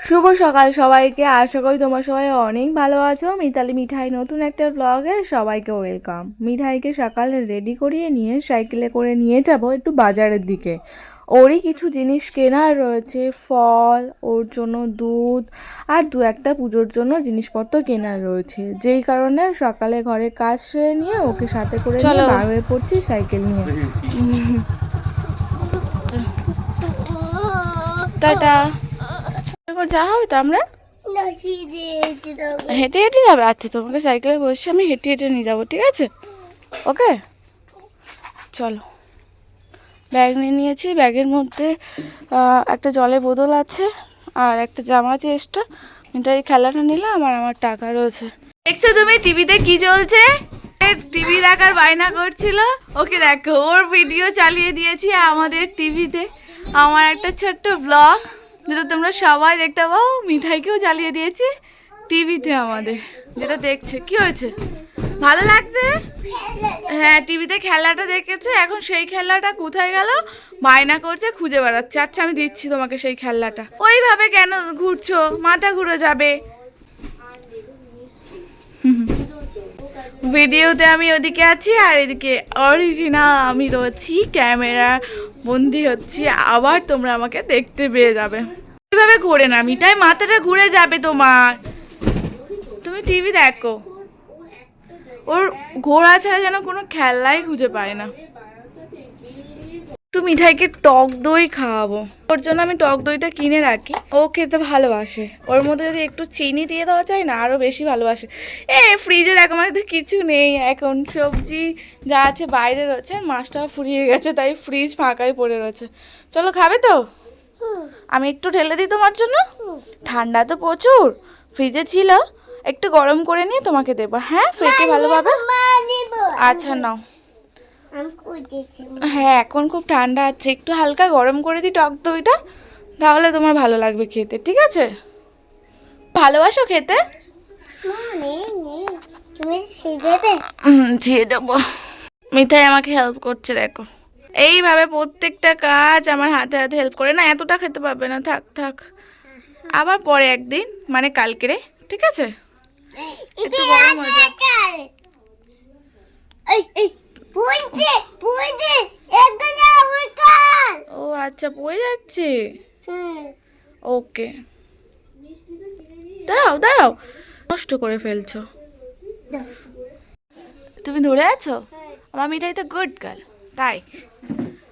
শুভ সকাল সবাইকে। আশা করি তোমরা সবাই অনেক ভালো আছো। মিতালি মিঠাই নতুন একটা ব্লগে সবাইকে ওয়েলকাম মিঠাইকে সকালে রেডি করিয়ে নিয়ে সাইকেলে করে নিয়ে যাব একটু বাজারের দিকে। ওরই কিছু জিনিস কেনার রয়েছে ফল ওর জন্য দুধ আর দু একটা পুজোর জন্য জিনিসপত্র কেনার রয়েছে। যেই কারণে সকালে ঘরে কাজ সেরে নিয়ে ওকে সাথে করে নিয়ে বার হয়ে পড়ছি সাইকেল নিয়ে। টাটা। এবার যা হবে তো আমরা? হেঁটে হেঁটে যাবে। আচ্ছা তোমাকে সাইকেলে বসে আমি হেঁটে হেঁটে নিয়ে যাব ঠিক আছে? ওকে? চলো। ব্যাগ নিয়ে নিয়েছি। ব্যাগের মধ্যে একটা জলের বোতল আছে আর একটা জামা আছে এক্সট্রা। এটা এই খেলাটা নিলাম আর আমার টাকা রয়েছে। দেখছ তুমি টিভিতে কি চলছে? টিভি দেখার বায়না করছিল। ওকে দেখো ওর ভিডিও চালিয়ে দিয়েছি আমাদের টিভিতে। আমার একটা ছোট্ট ব্লগ। যেটা তোমরা সবাই দেখতে পাও, মিঠাইকেও চালিয়ে দিয়েছি টিভিতে আমাদের। যেটা দেখছে। কি হয়েছে? ভালো লাগছে? হ্যাঁ টিভিতে খেলাটা দেখেছে। এখন সেই খেলাটা কোথায় গেল? বায়না করছে, খুঁজে বেড়াচ্ছে। আচ্ছা আমি দিচ্ছি তোমাকে সেই খেলাটা। ওইভাবে কেন ঘুরছো? মাথা ঘুরে যাবে। ভিডিওতে আমি ওদিকে আছি আর এদিকে অরিজিনাল আমি রয়েছি ক্যামেরা বন্দি হচ্ছি, আবার তোমরা আমাকে দেখতে পেয়ে যাবে। কীভাবে ঘুরে না মিটাই মাথাটা ঘুরে যাবে তোমার। তুমি টিভি দেখো। ওর ঘোড়া ছাড়া যেন কোনো খেলাই খুঁজে পায় না। একটু মিঠাইকে টক দই খাওয়াবো। ওর জন্য আমি টক দইটা কিনে রাখি। ও খেতে ভালোবাসে। ওর মধ্যে যদি একটু চিনি দিয়ে দেওয়া যায় না আরও বেশি ভালোবাসে। এ ফ্রিজে দেখো মানে তো কিছু নেই। এখন সবজি যা আছে বাইরে রয়েছে আর মাছটাও ফুরিয়ে গেছে তাই ফ্রিজ ফাঁকাই পড়ে রয়েছে। চলো খাবে তো? আমি একটু ঢেলে দিই তোমার জন্য? ঠান্ডা তো প্রচুর। ফ্রিজে ছিল। একটু গরম করে নিয়ে তোমাকে দেবো। হ্যাঁ? ফেটে ভালোভাবে আচ্ছা নাও। হ্যাঁ এখন খুব ঠান্ডা আছে। একটু হালকা গরম করে দিই টক দইটা তাহলে তোমার ভালো লাগবে খেতে ঠিক আছে? ভালোবাসো খেতে? তুমি দিয়ে দেবো। মিঠাই আমাকে হেল্প করছে দেখো। এইভাবে প্রত্যেকটা কাজ আমার হাতে হাতে হেল্প করে। না এতটা খেতে পারবে না থাক থাক। আবার পরে একদিন মানে কালকেরে ঠিক আছে? একটু গরম হয়ে যাক। এই এই পুইতে পুইতে একদা উইকাল ও আচ্ছা পড়ে যাচ্ছে? ওকে। দাঁড়াও দাঁড়াও। নষ্ট করে ফেলছো। তুমি ধরে আছো? আমার মিঠাই তো গুড গার্ল তাই?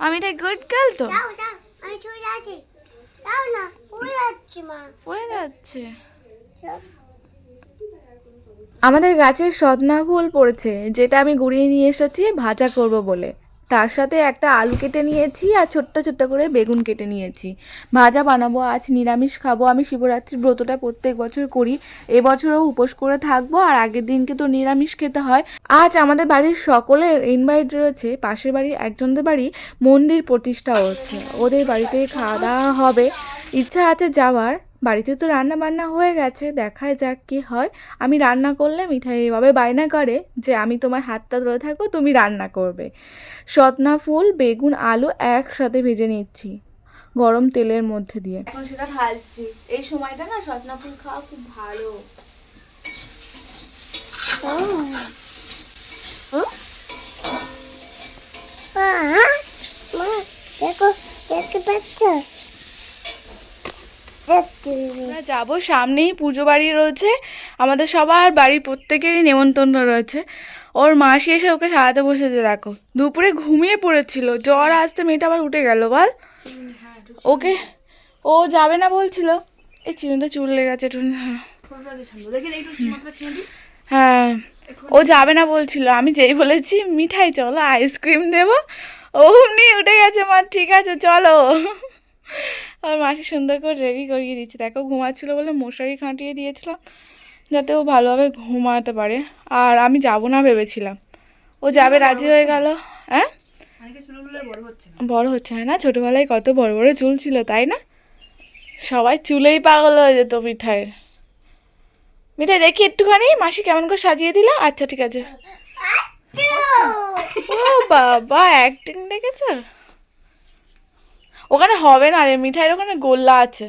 আমার মিঠাই গুড গার্ল তো? দাও দাও আমি চলে যাচ্ছি। দাও না উড়ে যাচ্ছি মা। পড়ে যাচ্ছে। আমাদের গাছের সদনা ফুল পড়েছে, যেটা আমি গুড়িয়ে নিয়ে এসেছি, ভাজা করব বলে। তার সাথে একটা আলু কেটে নিয়েছি আর ছোট্ট ছোট্ট করে বেগুন কেটে নিয়েছি। ভাজা বানাবো, আজ নিরামিষ খাব। আমি শিবরাত্রির ব্রতটা প্রত্যেক বছর করি। এবছরও উপোস করে থাকব আর আগের দিনকে তো নিরামিষ খেতে হয়। আজ আমাদের বাড়ির সকলের ইনভাইট রয়েছে। পাশের বাড়ির একজনদের বাড়ি মন্দির প্রতিষ্ঠা হচ্ছে। ওদের বাড়িতে খাওয়া দাওয়া হবে। ইচ্ছা আছে যাওয়ার। বাড়িতে তো রান্না বান্না হয়ে গেছে দেখায় যাক কি হয়। আমি রান্না করলে মিঠাই এভাবে বায়না করে যে আমি তোমার হাতটা ধরে থাকব তুমি রান্না করবে। সতনা ফুল বেগুন আলু একসাথে ভেজে নিচ্ছি গরম তেলের মধ্যে দিয়ে। এখন সেটা ভাজছি। এই সময়টা না সতনা ফুল খাওয়া খুব ভালো। দেখো দেখতে পাচ্ছ? আমরা যাব সামনেই, পুজো বাড়ি রয়েছে। আমাদের সবার বাড়ির প্রত্যেকেরই নেমন্তন্ন রয়েছে। ওর মাসি এসে ওকে সারাতে বসেছে, দেখো। দুপুরে ঘুমিয়ে পড়েছিল। জ্বর আসতে মেয়েটা আবার উঠে গেল, বল। ওকে, ও যাবে না বলছিল। এই চিনুতে চুল লেগেছে গেছে একটু হ্যাঁ ও যাবে না বলছিল। আমি যেই বলেছি, মিঠাই চলো আইসক্রিম দেবো। অমনি উঠে গেছে, মা, ঠিক আছে, চলো। আর মাসি সুন্দর করে রেডি করিয়ে দিচ্ছে। দেখো ঘুমাচ্ছিল বলে মশারি খাঁটিয়ে দিয়েছিলাম যাতে ও ভালোভাবে ঘুমাতে পারে। আর আমি যাব না ভেবেছিলাম। ও যাবে রাজি হয়ে গেল। হ্যাঁ? বড় হচ্ছে না। না ছোটোবেলায় কত বড় বড় চুল ছিল তাই না? সবাই চুলেই পাগল হয়ে যেত মিঠাইয়ের। মিঠাই দেখি একটুখানি। মাসি কেমন করে সাজিয়ে দিল? আচ্ছা ঠিক আছে। ও বাবা অ্যাক্টিং দেখেছ? ওখানে হবে না রে মিঠাইয়ের ওখানে গোল্লা আছে।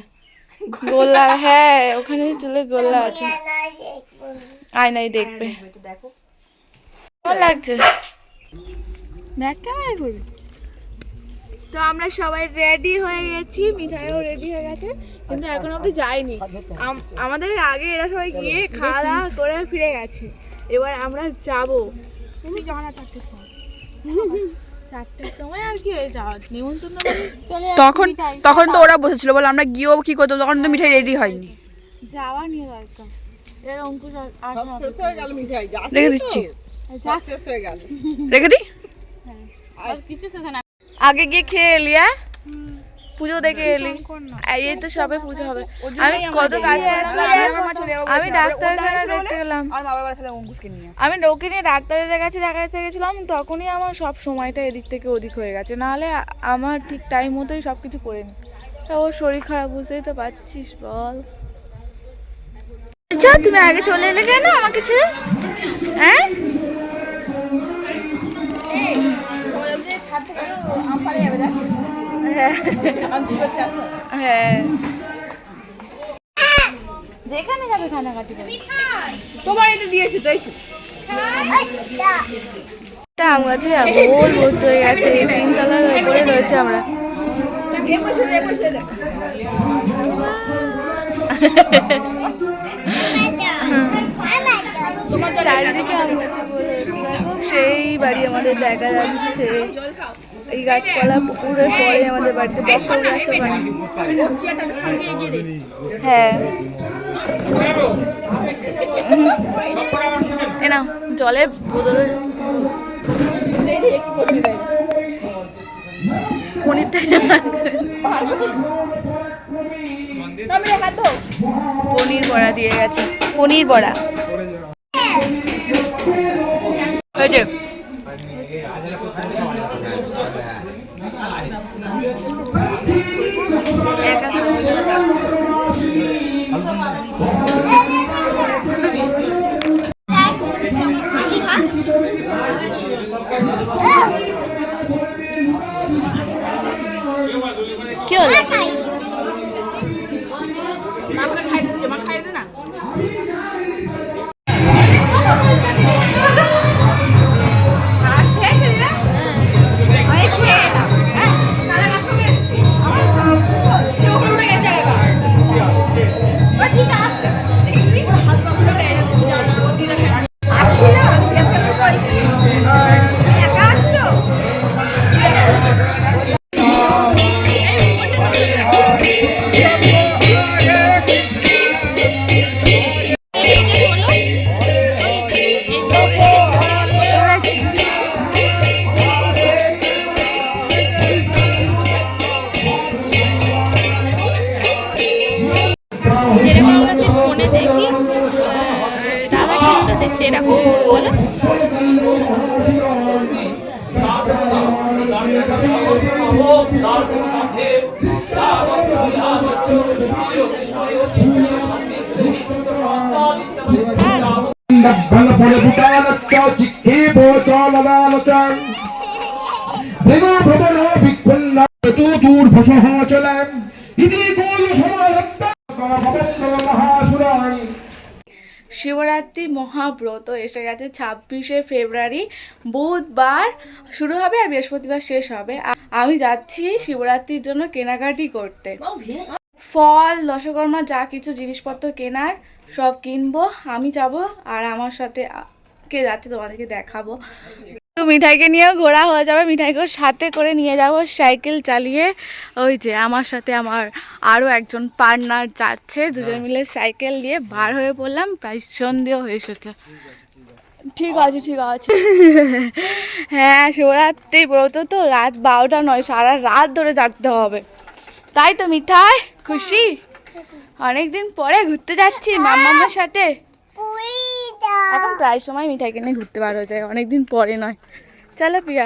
গোল্লা হ্যাঁ ওখানে চলে গোল্লা আছে। আয়নাই দেখবে। দেখো। কেমন লাগছে? দেখ কেমন করবি তো আমরা সবাই রেডি হয়ে গেছি মিঠাইও রেডি হয়ে গেছে কিন্তু এখন অব্দি যায়নি। আম- আমাদের আগে এরা সবাই গিয়ে খাওয়া দাওয়া করে ফিরে গেছে। এবার আমরা যাব। তুমি যাও না চারটের সময় আর কি যাওয়া নিমন্ত্রণ তখন তখন তো ওরা বসেছিল বলে আমরা গিয়েও কি করতাম তখন তো মিঠাই রেডি হয়নি। যাওয়া নিয়ে দরকার। এর অঙ্কুশ আসা রেখে দিচ্ছি। রেখে দিই? আর কিছু না। আগে গিয়ে খেয়ে এলি হ্যাঁ? পুজো দেখে এলি। এই তো সবে পুজো হবে। আমি কত কাজ আমি ডাক্তারের কাছে দেখতে গেলাম। আর মা বাবা তাহলে অঙ্কুশকে নিয়ে আসে। আমি ওকে নিয়ে ডাক্তারের কাছে দেখাতে গেছিলাম তখনই আমার সব সময়টা এদিক থেকে ওদিক হয়ে গেছে। নাহলে আমার ঠিক টাইম মতোই সব কিছু করে নি। তা ওর শরীর খারাপ বুঝতেই তো পারছিস বল। আচ্ছা তুমি আগে চলে এলে কেন আমাকে ছেড়ে? হ্যাঁ? হ্যাঁ যেখানে যাবে তোমার এটা দিয়েছি তো। আম গাছে গোল ভর্তি হয়ে গেছে এই তিনতলার উপরে রয়েছে আমরা। চারিদিকে আম গাছে সেই বাড়ি আমাদের দেখা যাচ্ছে। এই গাছপালা পুকুরের পরে আমাদের বাড়িতে বকল গাছ হ্যাঁ। এ না জলে পনিরটা পনির বড়া দিয়ে গেছে। পনির বড়া। ওই এটা করব বলো ভ্রমণ বিক্ষুল্ল চতুর্ভূষ চলাম ইতি শিবরাত্রি মহাব্রত। এসে গেছে ছাব্বিশে ফেব্রুয়ারি। বুধবার শুরু হবে আর বৃহস্পতিবার শেষ হবে। আমি যাচ্ছি শিবরাত্রির জন্য কেনাকাটি করতে। ফল দশকর্মা যা কিছু জিনিসপত্র কেনার সব কিনবো। আমি যাব আর আমার সাথে কে যাচ্ছে তোমাদেরকে দেখাবো। তো মিঠাইকে নিয়েও ঘোরা হয়ে যাবে। মিঠাইকেও সাথে করে নিয়ে যাব সাইকেল চালিয়ে। ওই যে আমার সাথে আমার আরও একজন পার্টনার যাচ্ছে, দুজন মিলে সাইকেল দিয়ে বার হয়ে পড়লাম, প্রায় সন্ধেও হয়ে এসেছে। ঠিক আছে ঠিক আছে। হ্যাঁ শিবরাত্রি ব্রত তো রাত বারোটা নয়, সারা রাত ধরে জাগতে হবে। তাই তো মিঠাই, খুশি? অনেকদিন পরে ঘুরতে যাচ্ছি মামার সাথে। এখন প্রায় সময় মিঠাইকে নিয়ে ঘুরতে বার হয়ে যায়, অনেকদিন পরে নয়। চলো প্রিয়া।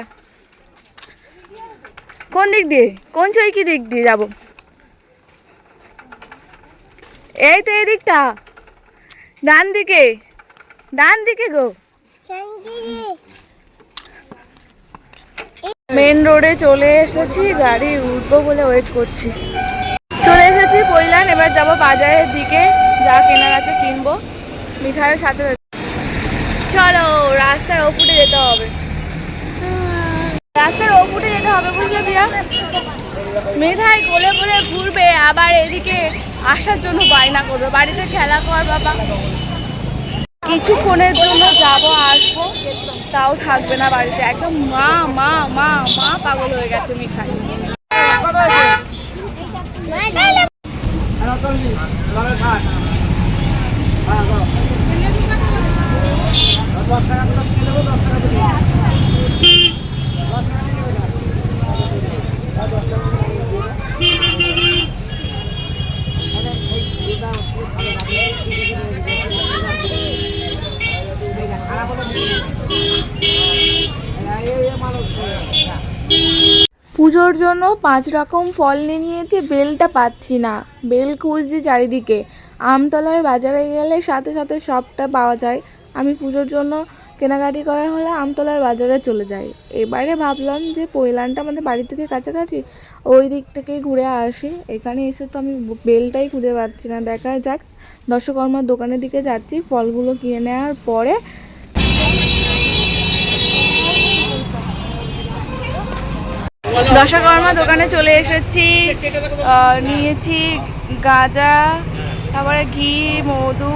কোন দিক দিয়ে? কোন চৈকি দিক দিয়ে যাব? এই তো এই দিকটা ডান দিকে। ডান দিকে গো। মেন রোডে চলে এসেছি, গাড়ি উঠবো বলে ওয়েট করছি। চলে এসেছি পরিলাম এবার যাব বাজারের দিকে, যা কেনার আছে কিনবো। মিঠাইয়ের সাথে চলো রাস্তার ওপুটে যেতে হবে। রাস্তার ওপুটে যেতে হবে বুঝলে প্রিয়া? মেধাই কোলে কোলে ঘুরবে আবার এদিকে আসার জন্য বায়না করবে। বাড়িতে খেলা কর বাবা। কিছুক্ষণের জন্য যাব আসব। তাও থাকবে না বাড়িতে। একদম মা মা মা মা পাগল হয়ে গেছে মিঠাই। পুজোর জন্য পাঁচ রকম ফল নিয়ে নিয়েছি, বেলটা পাচ্ছি না। বেল খুঁজছি চারিদিকে। আমতলার বাজারে গেলে সাথে সাথে সবটা পাওয়া যায়। আমি পুজোর জন্য কেনাকাটি করার হলে আমতলার বাজারে চলে যাই। এবারে ভাবলাম যে পৈলানটা আমাদের বাড়ি থেকে কাছাকাছি, ওই দিক থেকেই ঘুরে আসি। এখানে এসে তো আমি বেলটাই খুঁজে পাচ্ছি না। দেখা যাক, দর্শকর্মার দোকানের দিকে যাচ্ছি। ফলগুলো কিনে নেওয়ার পরে দশকর্মা দোকানে চলে এসেছি। নিয়েছি গাজা তারপরে ঘি মধু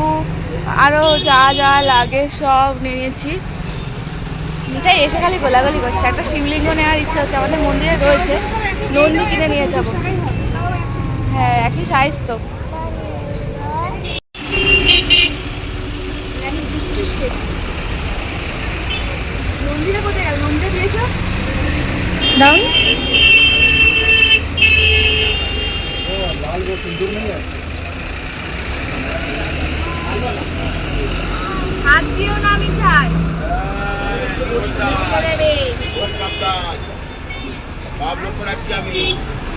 আরও যা যা লাগে সব নিয়েছি। মিঠাই এসে খালি গোলাগুলি করছে। একটা শিবলিঙ্গ নেওয়ার ইচ্ছা হচ্ছে আমাদের মন্দিরে রয়েছে। নন্দী কিনে নিয়ে যাব। হ্যাঁ একই সাইজ তো। মন্দিরে কোথায় গেল? দিয়েছ দাও হাত দিও না মিঠাই দেবে। দুটো